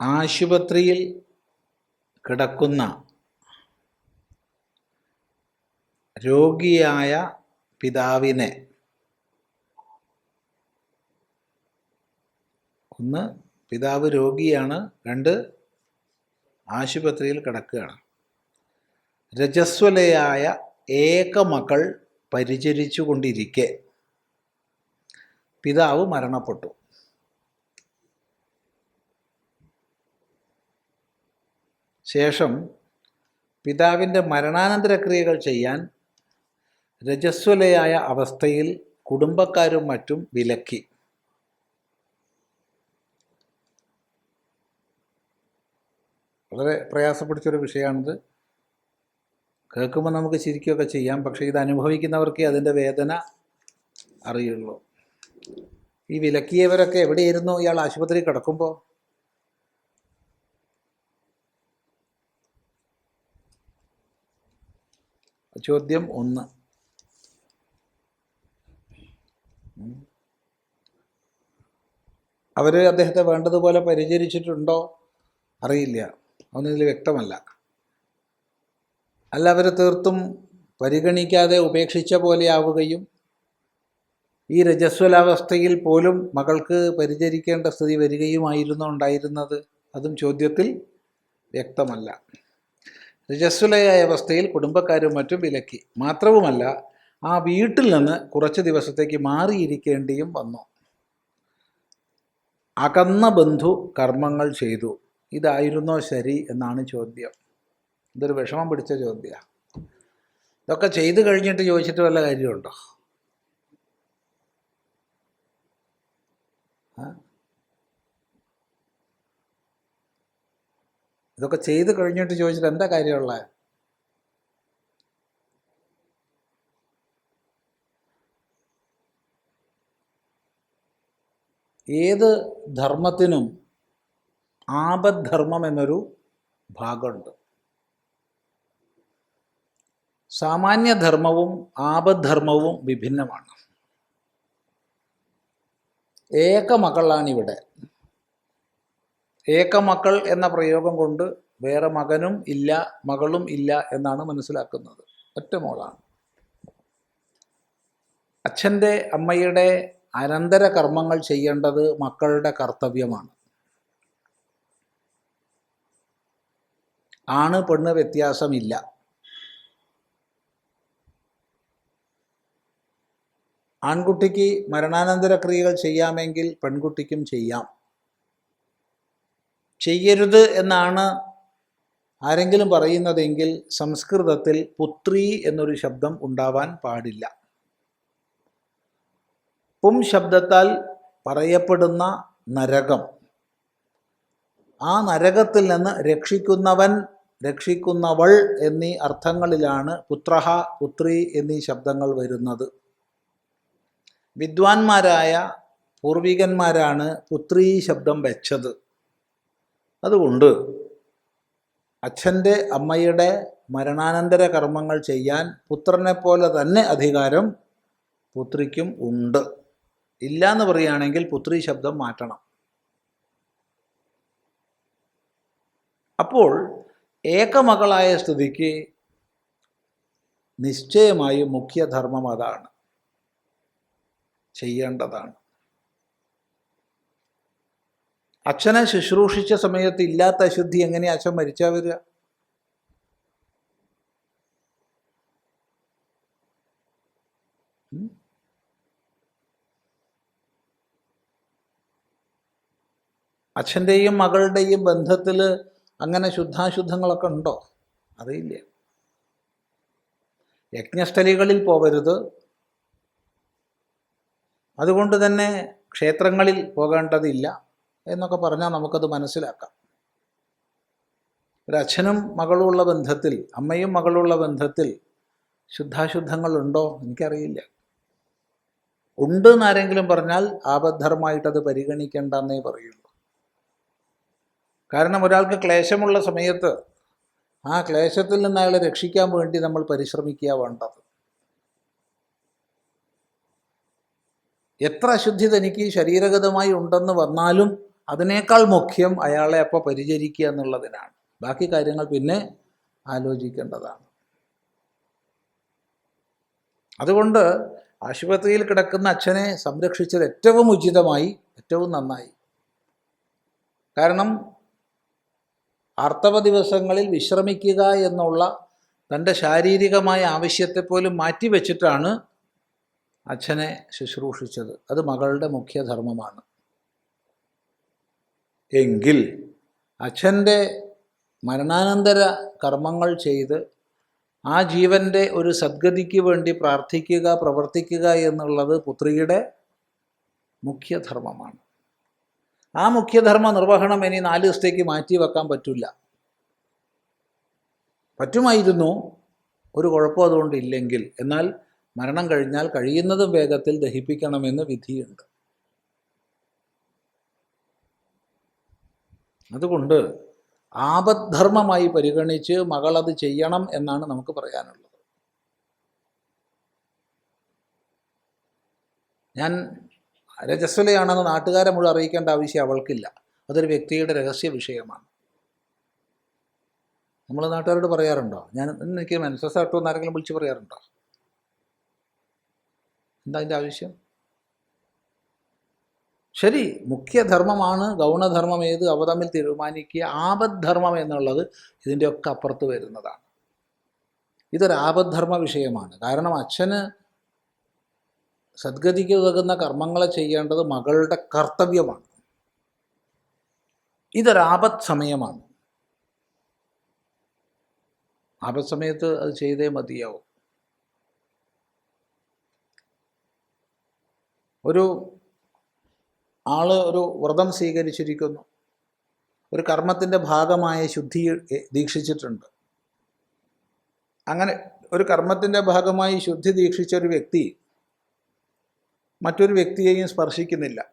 ആശുപത്രിയിൽ കിടക്കുന്ന രോഗിയായ പിതാവിനെ ഒന്ന് പിതാവ് രോഗിയാണ്. രണ്ട് ആശുപത്രിയിൽ കിടക്കുകയാണ്. രജസ്വലയായ ഏക മകൾ പരിചരിച്ചു കൊണ്ടിരിക്കെ പിതാവ് മരണപ്പെട്ടു. ശേഷം പിതാവിന്റെ മരണാനന്തര ക്രിയകൾ ചെയ്യാൻ രജസ്വലയായ അവസ്ഥയിൽ കുടുംബക്കാരും മറ്റും വിലക്കി. വളരെ പ്രയാസപ്പിടിച്ചൊരു വിഷയമാണിത്. കേൾക്കുമ്പോൾ നമുക്ക് ചിരിക്കുകയൊക്കെ ചെയ്യാം പക്ഷേ ഇത് അനുഭവിക്കുന്നവർക്കേ അതിന്റെ വേദന അറിയുള്ളൂ. ഈ വിലക്കിയവരൊക്കെ എവിടെയായിരുന്നു? ഇയാൾ ആശുപത്രി കിടക്കുമ്പോൾ ചോദ്യം ഒന്ന്. അവർ അദ്ദേഹത്തെ വേണ്ടതുപോലെ പരിചരിച്ചിട്ടുണ്ടോ? അറിയില്ല. അതൊന്നും ഇതിൽ വ്യക്തമല്ല. അല്ല അവർ തീർത്തും പരിഗണിക്കാതെ ഉപേക്ഷിച്ച പോലെയാവുകയും ഈ രജസ്വലാവസ്ഥയിൽ പോലും മകൾക്ക് പരിചരിക്കേണ്ട സ്ഥിതി വരികയുമായിരുന്നു ഉണ്ടായിരുന്നത്? അതും ചോദ്യത്തിൽ വ്യക്തമല്ല. രജസ്വലയായ അവസ്ഥയിൽ കുടുംബക്കാരും മറ്റും വിലക്കി. മാത്രവുമല്ല ആ വീട്ടിൽ നിന്ന് കുറച്ച് ദിവസത്തേക്ക് മാറിയിരിക്കേണ്ടിയും വന്നു. അകന്ന ബന്ധു കർമ്മങ്ങൾ ചെയ്തു. ഇതായിരുന്നോ ശരി എന്നാണ് ചോദ്യം. ഇതൊരു വിഷമം പിടിച്ച ചോദ്യമാണ്. ഇതൊക്കെ ചെയ്തു കഴിഞ്ഞിട്ട് ചോദിച്ചിട്ട് വല്ല കാര്യമുണ്ടോ? ഇതൊക്കെ ചെയ്ത് കഴിഞ്ഞിട്ട് ചോദിച്ചിട്ട് എന്താ കാര്യമുള്ളത് ഏത് ധർമ്മത്തിനും ആപദ്ധർമ്മം എന്നൊരു ഭാഗമുണ്ട്. സാമാന്യധർമ്മവും ആപദ്ധർമ്മവും വിഭിന്നമാണ്. ഏകമകളാണിവിടെ ഏകമക്കൾ എന്ന പ്രയോഗം കൊണ്ട് വേറെ മകനും ഇല്ല മകളും ഇല്ല എന്നാണ് മനസ്സിലാക്കുന്നത്. ഒറ്റ മോളാണ്. അച്ഛന്റെ അമ്മയുടെ അനന്തര കർമ്മങ്ങൾ ചെയ്യേണ്ടത് മക്കളുടെ കർത്തവ്യമാണ്. ആണ് പെണ്ണ് വ്യത്യാസമില്ല. ആൺകുട്ടിക്ക് മരണാനന്തര ക്രിയകൾ ചെയ്യാമെങ്കിൽ പെൺകുട്ടിക്കും ചെയ്യാം. ചെയ്യരുത് എന്നാണ് ആരെങ്കിലും പറയുന്നതെങ്കിൽ സംസ്കൃതത്തിൽ പുത്രി എന്നൊരു ശബ്ദം ഉണ്ടാവാൻ പാടില്ല. പും ശബ്ദത്താൽ പറയപ്പെടുന്ന നരകം. ആ നരകത്തിൽ നിന്ന് രക്ഷിക്കുന്നവൻ രക്ഷിക്കുന്നവൾ എന്നീ അർത്ഥങ്ങളിലാണ് പുത്രഹ പുത്രി എന്നീ ശബ്ദങ്ങൾ വരുന്നത്. വിദ്വാൻമാരായ പൂർവികന്മാരാണ് പുത്രീ ശബ്ദം വെച്ചത്. അതുകൊണ്ട് അച്ഛന്റെ അമ്മയുടെ മരണാനന്തര കർമ്മങ്ങൾ ചെയ്യാൻ പുത്രനെ പോലെ തന്നെ അധികാരം പുത്രിക്കും ഉണ്ട്. ഇല്ല എന്ന് പറയുകയാണെങ്കിൽ പുത്രി ശബ്ദം മാറ്റണം. അപ്പോൾ ഏകമകളായ സ്ഥിതിക്ക് നിശ്ചയമായും മുഖ്യധർമ്മം അതാണ്. ചെയ്യേണ്ടതാണ്. അച്ഛനെ ശുശ്രൂഷിച്ച സമയത്ത് ഇല്ലാത്ത അശുദ്ധി എങ്ങനെയാ അച്ഛൻ മരിച്ചാ വരിക? അച്ഛന്റെയും മകളുടെയും ബന്ധത്തിൽ അങ്ങനെ ശുദ്ധാശുദ്ധങ്ങളൊക്കെ ഉണ്ടോ? അറിയില്ല. യജ്ഞസ്ഥലികളിൽ പോകരുത് അതുകൊണ്ട് തന്നെ ക്ഷേത്രങ്ങളിൽ പോകേണ്ടതില്ല എന്നൊക്കെ പറഞ്ഞാൽ നമുക്കത് മനസ്സിലാക്കാം. ഒരു മകളുള്ള ബന്ധത്തിൽ അമ്മയും മകളുള്ള ബന്ധത്തിൽ ശുദ്ധാശുദ്ധങ്ങളുണ്ടോ? എനിക്കറിയില്ല. ഉണ്ട് എന്നാരെങ്കിലും പറഞ്ഞാൽ ആബദ്ധർമായിട്ടത് പരിഗണിക്കേണ്ടെന്നേ പറയുള്ളൂ. കാരണം ഒരാൾക്ക് ക്ലേശമുള്ള സമയത്ത് ആ ക്ലേശത്തിൽ നിന്ന് അയാളെ രക്ഷിക്കാൻ വേണ്ടി നമ്മൾ പരിശ്രമിക്കുക വേണ്ടത്. എത്ര അശുദ്ധി തനിക്ക് ശരീരഗതമായി ഉണ്ടെന്ന് വന്നാലും അതിനേക്കാൾ മുഖ്യം അയാളെ അപ്പോൾ പരിചരിക്കുക എന്നുള്ളതിനാണ്. ബാക്കി കാര്യങ്ങൾ പിന്നെ ആലോചിക്കേണ്ടതാണ്. അതുകൊണ്ട് ആശുപത്രിയിൽ കിടക്കുന്ന അച്ഛനെ സംരക്ഷിച്ചത് ഏറ്റവും ഉചിതമായി ഏറ്റവും നന്നായി. കാരണം ആർത്തവ ദിവസങ്ങളിൽ വിശ്രമിക്കുക എന്നുള്ള തന്റെ ശാരീരികമായ ആവശ്യത്തെ പോലും മാറ്റിവെച്ചിട്ടാണ് അച്ഛനെ ശുശ്രൂഷിച്ചത്. അത് മകളുടെ മുഖ്യധർമ്മമാണ്. എങ്കിൽ അച്ഛന്റെ മരണാനന്തര കർമ്മങ്ങൾ ചെയ്ത് ആ ജീവന്റെ ഒരു സദ്ഗതിക്ക് വേണ്ടി പ്രാർത്ഥിക്കുക പ്രവർത്തിക്കുക എന്നുള്ളത് പുത്രിയുടെ മുഖ്യധർമ്മമാണ്. ആ മുഖ്യധർമ്മ നിർവഹണം ഇനി നാല് ദിവസത്തേക്ക് മാറ്റി വെക്കാൻ പറ്റില്ല. പറ്റുമായിരുന്നു. ഒരു കുഴപ്പം അതുകൊണ്ട് ഇല്ലെങ്കിൽ. എന്നാൽ മരണം കഴിഞ്ഞാൽ കഴിയുന്നതും വേഗത്തിൽ ദഹിപ്പിക്കണമെന്ന് വിധിയുണ്ട്. അതുകൊണ്ട് ആപദ്ധർമ്മമായി പരിഗണിച്ച് മകൾ അത് ചെയ്യണം എന്നാണ് നമുക്ക് പറയാനുള്ളത്. ഞാൻ രജസ്വലയാണെന്ന് നാട്ടുകാരെ മുഴുവൻ അറിയിക്കേണ്ട ആവശ്യം അവൾക്കില്ല. അതൊരു വ്യക്തിയുടെ രഹസ്യ വിഷയമാണ്. നമ്മൾ നാട്ടുകാരോട് പറയാറുണ്ടോ? ഞാൻ എനിക്ക് മനസ്സസാട്ടോ എന്ന് ആരെങ്കിലും വിളിച്ച് പറയാറുണ്ടോ? എന്താ അതിന്റെ ആവശ്യം? ശരി മുഖ്യധർമ്മമാണ് ഗൗണധർമ്മം ഏത് അവ തമ്മിൽ തീരുമാനിക്കുക ആപദ്ധർമ്മം എന്നുള്ളത് ഇതിന്റെയൊക്കെ അപ്പുറത്ത് വരുന്നതാണ്. ഇതൊരു ആപദ്ധർമ്മ വിഷയമാണ്. കാരണം അച്ഛന് സദ്ഗതിക്ക് ഉതകുന്ന കർമ്മങ്ങളെ ചെയ്യേണ്ടത് മകളുടെ കർത്തവ്യമാണ്. ഇതൊരാപത് സമയമാണ്. ആപത് സമയത്ത് അത് ചെയ്തേ മതിയാവും. ഒരു ആൾ ഒരു വ്രതം സ്വീകരിച്ചിരിക്കുന്നു. ഒരു കർമ്മത്തിന്റെ ഭാഗമായ ശുദ്ധി ദീക്ഷിച്ചിട്ടുണ്ട്. അങ്ങനെ ഒരു കർമ്മത്തിന്റെ ഭാഗമായി ശുദ്ധി ദീക്ഷിച്ച ഒരു വ്യക്തി മറ്റൊരു വ്യക്തിയെയും സ്പർശിക്കുന്നില്ല.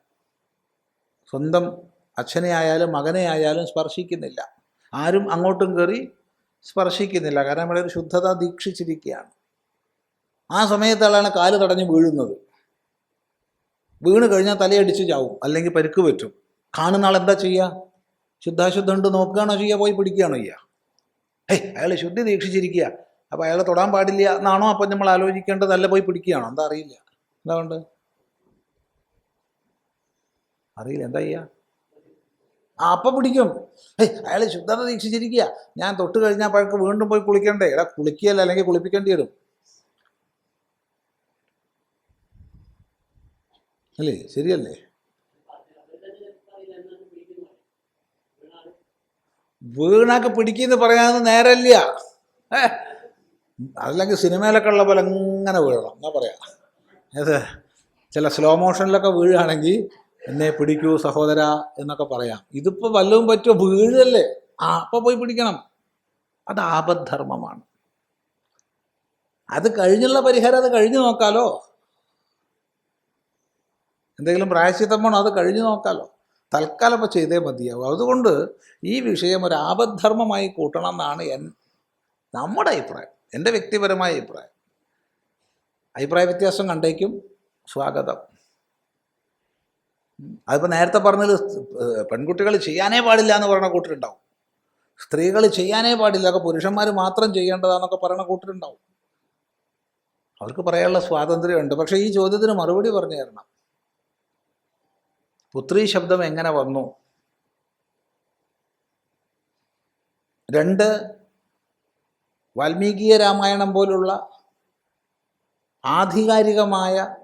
സ്വന്തം അച്ഛനെ ആയാലും മകനെ ആയാലും സ്പർശിക്കുന്നില്ല. ആരും അങ്ങോട്ടും കയറി സ്പർശിക്കുന്നില്ല. കാരണം ഒരു ശുദ്ധത ദീക്ഷിച്ചിരിക്കുകയാണ്. ആ സമയത്താണ് കാൽ തടഞ്ഞ് വീഴുന്നത്. വീണ് കഴിഞ്ഞാൽ തലയടിച്ച് ചാവും അല്ലെങ്കിൽ പരിക്ക് പറ്റും. കാണുന്ന ആൾ എന്താ ചെയ്യുക ശുദ്ധാശുദ്ധം ഉണ്ട് നോക്കുകയാണോ ചെയ്യുക പോയി പിടിക്കുകയാണോ ചെയ്യുക ഏയ് അയാൾ ശുദ്ധി ദീക്ഷിച്ചിരിക്കുക അപ്പോൾ അയാളെ തൊടാൻ പാടില്ല എന്നാണോ അപ്പം നമ്മൾ ആലോചിക്കേണ്ടത്? അല്ല പോയി പിടിക്കുകയാണോ? എന്താ അറിയില്ല. എന്താ കൊണ്ട് അറിയില്ല എന്താ ചെയ്യുക ആ അപ്പം പിടിക്കും. ഏയ് അയാൾ ശുദ്ധത ദീക്ഷിച്ചിരിക്കുക ഞാൻ തൊട്ട് കഴിഞ്ഞാൽ പഴക്ക് വീണ്ടും പോയി കുളിക്കണ്ടേ? എടാ കുളിക്കുകയല്ല അല്ലെങ്കിൽ കുളിപ്പിക്കേണ്ടി വരും. അല്ലേ? ശരിയല്ലേ? വീണൊക്കെ പിടിക്കുന്ന പറയാന്ന് നേരല്ല അതല്ലെങ്കിൽ സിനിമയിലൊക്കെ ഉള്ള പോലെ അങ്ങനെ വീഴണം. എന്നാ പറയാ? ചില സ്ലോ മോഷനിലൊക്കെ വീഴുകയാണെങ്കിൽ എന്നെ പിടിക്കൂ സഹോദര എന്നൊക്കെ പറയാം. ഇതിപ്പോൾ വല്ലതും പറ്റുമോ? വീഴല്ലേ? ആ അപ്പോൾ പോയി പിടിക്കണം. അത് ആപദ്ധർമ്മമാണ്. അത് കഴിഞ്ഞുള്ള പരിഹാരം അത് കഴിഞ്ഞു നോക്കാലോ. എന്തെങ്കിലും പ്രായശ്ചിത്തം വേണോ അത് കഴിഞ്ഞു നോക്കാമല്ലോ തൽക്കാലം ഇപ്പോൾ ചെയ്തേ മതിയാവും. അതുകൊണ്ട് ഈ വിഷയം ഒരു ആപദ്ധർമ്മമായി കൂട്ടണം എന്നാണ് എൻ നമ്മുടെ അഭിപ്രായം. എന്റെ വ്യക്തിപരമായ അഭിപ്രായം. അഭിപ്രായ വ്യത്യാസം കണ്ടേക്കും. സ്വാഗതം. അതിപ്പോൾ നേരത്തെ പറഞ്ഞത് പെൺകുട്ടികൾ ചെയ്യാനേ പാടില്ല എന്ന് പറയുന്ന കൂട്ടരുണ്ടാവും. സ്ത്രീകൾ ചെയ്യാനേ പാടില്ല. ഒക്കെ പുരുഷന്മാർ മാത്രം ചെയ്യേണ്ടതാന്നൊക്കെ പറയുന്ന കൂട്ടരുണ്ടാവും. അവർക്ക് പറയാനുള്ള സ്വാതന്ത്ര്യമുണ്ട്. പക്ഷേ ഈ ചോദ്യത്തിന് മറുപടി പറഞ്ഞു തരണം. പുത്രി ശബ്ദം എങ്ങനെ വന്നു? രണ്ട് വാൽമീകീയ രാമായണം പോലുള്ള ആധികാരികമായ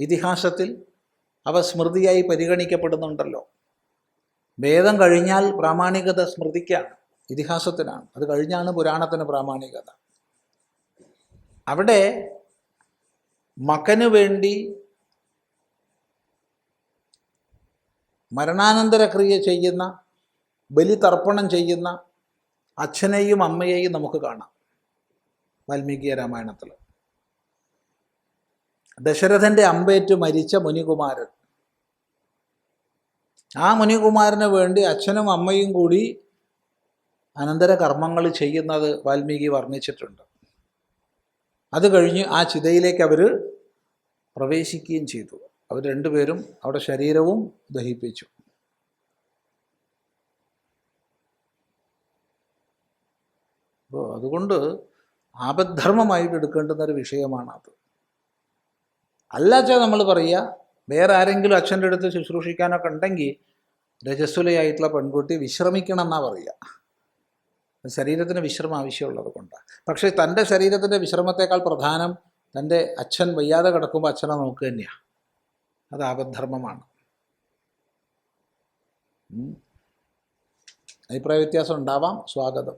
ഇതിഹാസത്തിൽ അവ സ്മൃതിയായി പരിഗണിക്കപ്പെടുന്നുണ്ടല്ലോ. വേദം കഴിഞ്ഞാൽ പ്രാമാണികത സ്മൃതിക്കാണ് ഇതിഹാസത്തിനാണ്. അത് കഴിഞ്ഞാണ് പുരാണത്തിന് പ്രാമാണികത. അവിടെ മകന് വേണ്ടി മരണാനന്തര ക്രിയ ചെയ്യുന്ന ബലിതർപ്പണം ചെയ്യുന്ന അച്ഛനെയും അമ്മയെയും നമുക്ക് കാണാം വാൽമീകി രാമായണത്തിൽ ദശരഥന്റെ അമ്പേറ്റ് മരിച്ച മുനികുമാരൻ. ആ മുനികുമാരന് വേണ്ടി അച്ഛനും അമ്മയും കൂടി അനന്തര കർമ്മങ്ങൾ ചെയ്യുന്നത് വാൽമീകി വർണിച്ചിട്ടുണ്ട്. അത് കഴിഞ്ഞ് ആ ചിതയിലേക്ക് അവർ പ്രവേശിക്കുകയും ചെയ്തു. അവർ രണ്ടുപേരും അവിടെ ശരീരവും ദഹിപ്പിച്ചു. അപ്പോൾ അതുകൊണ്ട് ആപദ്ധർമ്മമായിട്ട് എടുക്കേണ്ടുന്ന ഒരു വിഷയമാണ് അത് അല്ലാച്ചാൽ നമ്മൾ പറയുക വേറെ ആരെങ്കിലും അച്ഛന്റെ അടുത്ത് ശുശ്രൂഷിക്കാനൊക്കെ ഉണ്ടെങ്കിൽ രജസ്വലയായിട്ടുള്ള പെൺകുട്ടി വിശ്രമിക്കണം എന്നാ പറയുക. ശരീരത്തിന് വിശ്രമം ആവശ്യമുള്ളത് കൊണ്ടാണ്. പക്ഷേ തന്റെ ശരീരത്തിന്റെ വിശ്രമത്തേക്കാൾ പ്രധാനം തന്റെ അച്ഛൻ വയ്യാതെ കിടക്കുമ്പോൾ അച്ഛനെ നോക്കുക തന്നെയാണ് അത് ആപദ്ധർമ്മമാണ്. അഭിപ്രായ വ്യത്യാസം ഉണ്ടാവാം. സ്വാഗതം.